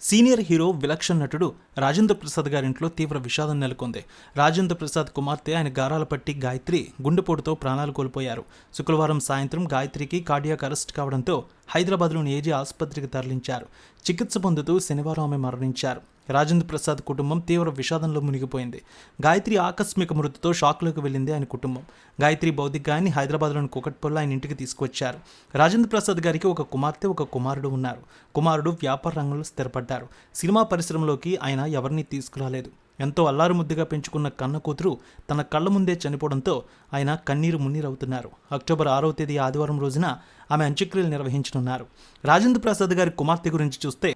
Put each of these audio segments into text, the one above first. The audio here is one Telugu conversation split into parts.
సీనియర్ హీరో విలక్షణ నటుడు రాజేంద్ర ప్రసాద్ గారింట్లో తీవ్ర విషాదం నెలకొంది. రాజేంద్ర ప్రసాద్ కుమార్తె ఆయన గారాల పట్టి గాయత్రి గుండెపోటుతో ప్రాణాలు కోల్పోయారు. శుక్రవారం సాయంత్రం గాయత్రికి కార్డియాక్ అరెస్ట్ కావడంతో హైదరాబాద్లోని ఏజీ ఆసుపత్రికి తరలించారు. చికిత్స పొందుతూ శనివారం ఆమె మరణించారు. రాజేంద్ర ప్రసాద్ కుటుంబం తీవ్ర విషాదంలో మునిగిపోయింది. గాయత్రి ఆకస్మిక మృతితో షాక్లోకి వెళ్ళింది ఆయన కుటుంబం. గాయత్రి భౌతికాయాన్ని హైదరాబాద్లోని కుకట్పల్లో ఆయన ఇంటికి తీసుకొచ్చారు రాజేంద్ర ప్రసాద్ గారికి ఒక కుమార్తె ఒక కుమారుడు ఉన్నారు. కుమారుడు వ్యాపార రంగంలో స్థిరపడ్డారు. సినిమా పరిశ్రమలోకి ఆయన ఎవరిని తీసుకురాలేదు. ఎంతో అల్లారు ముద్దుగా పెంచుకున్న కన్న కూతురు తన కళ్ళ ముందే చనిపోవడంతో ఆయన కన్నీరు మున్నీరవుతున్నారు. అక్టోబర్ ఆరవ తేదీ ఆదివారం రోజున ఆమె అంత్యక్రియలు నిర్వహించనున్నారు. రాజేంద్ర ప్రసాద్ గారి కుమార్తె గురించి చూస్తే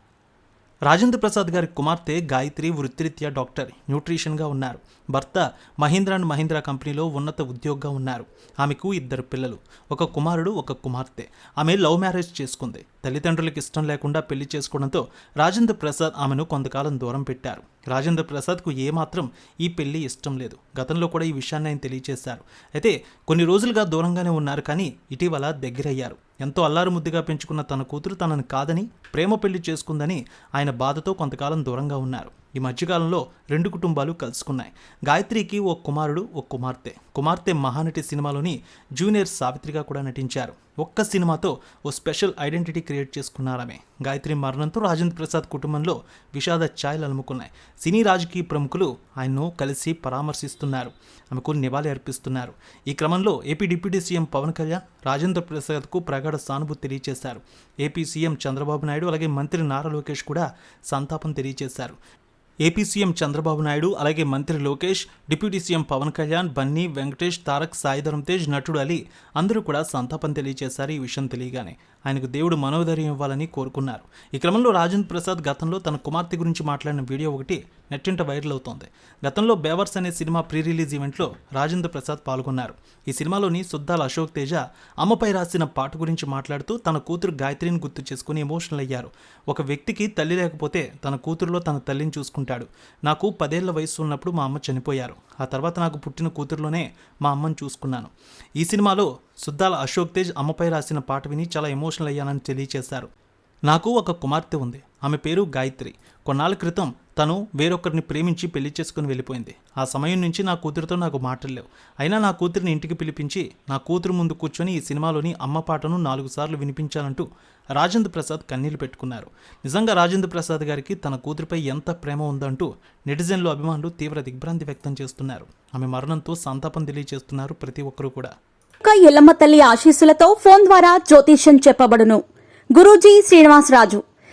రాజేంద్ర ప్రసాద్ గారి కుమార్తె గాయత్రి వృత్తిరీత్యా డాక్టర్ న్యూట్రిషన్గా ఉన్నారు. భర్త మహీంద్రా అండ్ మహీంద్రా కంపెనీలో ఉన్నత ఉద్యోగంగా ఉన్నారు. ఆమెకు ఇద్దరు పిల్లలు ఒక కుమారుడు ఒక కుమార్తె. ఆమె లవ్ మ్యారేజ్ చేసుకుంది. తల్లిదండ్రులకు ఇష్టం లేకుండా పెళ్ళి చేసుకోవడంతో రాజేంద్ర ప్రసాద్ ఆమెను కొంతకాలం దూరం పెట్టారు. రాజేంద్ర ప్రసాద్కు ఏమాత్రం ఈ పెళ్ళి ఇష్టం లేదు. గతంలో కూడా ఈ విషయాన్ని ఆయన తెలియజేశారు అయితే కొన్ని రోజులుగా దూరంగానే ఉన్నారు కానీ ఇటీవల దగ్గరయ్యారు. ఎంతో అల్లారు ముద్దుగా పెంచుకున్న తన కూతురు తనను కాదని ప్రేమ పెళ్ళి చేసుకుందని ఆయన బాధతో కొంతకాలం దూరంగా ఉన్నారు. ఈ మధ్యకాలంలో రెండు కుటుంబాలు కలుసుకున్నాయి. గాయత్రికి ఓ కుమారుడు ఓ కుమార్తె. కుమార్తె మహానటి సినిమాలోని జూనియర్ సావిత్రిగా కూడా నటించారు. ఒక్క సినిమాతో ఓ స్పెషల్ ఐడెంటిటీ క్రియేట్ చేసుకున్నారామె. గాయత్రి మరణంతో రాజేంద్ర ప్రసాద్ కుటుంబంలో విషాద ఛాయలు అలుముకున్నాయి. సినీ రాజకీయ ప్రముఖులు ఆయన్ను కలిసి పరామర్శిస్తున్నారు. ఆమెకు నివాళి అర్పిస్తున్నారు. ఈ క్రమంలో AP deputy CM Pawan Kalyan Rajendra ప్రసాద్కు ప్రగాఢ సానుభూతి తెలియజేశారు. ఏపీ సీఎం చంద్రబాబు నాయుడు అలాగే మంత్రి నారా లోకేష్ కూడా సంతాపం తెలియజేశారు. ఏపీ సీఎం చంద్రబాబు నాయుడు అలాగే మంత్రి లోకేష్ డిప్యూటీ సీఎం పవన్ కళ్యాణ్ బన్నీ వెంకటేష్ తారక్ సాయిధరం తేజ్ నటుడు అలీ అందరూ కూడా సంతాపం తెలియజేశారు ఈ విషయం తెలియగానే. ఆయనకు దేవుడు మనోధైర్యం ఇవ్వాలని కోరుకున్నారు. ఈ క్రమంలో రాజేంద్ర ప్రసాద్ గతంలో తన కుమార్తె గురించి మాట్లాడిన వీడియో ఒకటి నెట్టింట వైరల్ అవుతోంది. గతంలో బేవర్స్ అనే సినిమా ప్రీ రిలీజ్ ఈవెంట్లో రాజేంద్ర ప్రసాద్ పాల్గొన్నారు. ఈ సినిమాలోని సుద్దాల అశోక్ తేజ అమ్మపై రాసిన పాట గురించి మాట్లాడుతూ తన కూతురు గాయత్రిని గుర్తు చేసుకుని ఎమోషనల్ అయ్యారు. ఒక వ్యక్తికి తల్లి లేకపోతే తన కూతురులో తన తల్లిని చేసుకుంటాడు నాకు పదేళ్ళ వయసు ఉన్నప్పుడు మా అమ్మ చనిపోయారు. ఆ తర్వాత నాకు పుట్టిన కూతురులోనే మా అమ్మని చూసుకున్నాను. ఈ సినిమాలో సుద్దాల అశోక్ తేజ్ అమ్మపై రాసిన పాట విని చాలా ఎమోషనల్ అయ్యానని తెలియజేశారు నాకు ఒక కుమార్తె ఉంది. ఆమె పేరు గాయత్రి. కొన్నాళ్ళ క్రితం తను వేరొకరిని ప్రేమించి పెళ్ళి చేసుకుని వెళ్ళిపోయింది. ఆ సమయం నుంచి నా కూతురితో నాకు మాటలు లేవు. అయినా నా కూతురిని ఇంటికి పిలిపించి నా కూతురు ముందు కూర్చొని ఈ సినిమాలోని అమ్మ పాటను నాలుగు సార్లు వినిపించాలంటూ రాజేంద్ర ప్రసాద్ కన్నీళ్ళు పెట్టుకున్నారు. నిజంగా రాజేంద్ర ప్రసాద్ గారికి తన కూతురిపై ఎంత ప్రేమ ఉందంటూ నెటిజన్లు అభిమానులు తీవ్ర దిగ్భ్రాంతి వ్యక్తం చేస్తున్నారు. ఆమె మరణంతో సంతాపం తెలియజేస్తున్నారు ప్రతి ఒక్కరూ కూడా. ఒక్క ఎల్లమ్మ తల్లి ఆశీస్సులతో ఫోన్ ద్వారా జ్యోతిష్యం చెప్పబడును. గురూజీ శ్రీనివాసరాజు.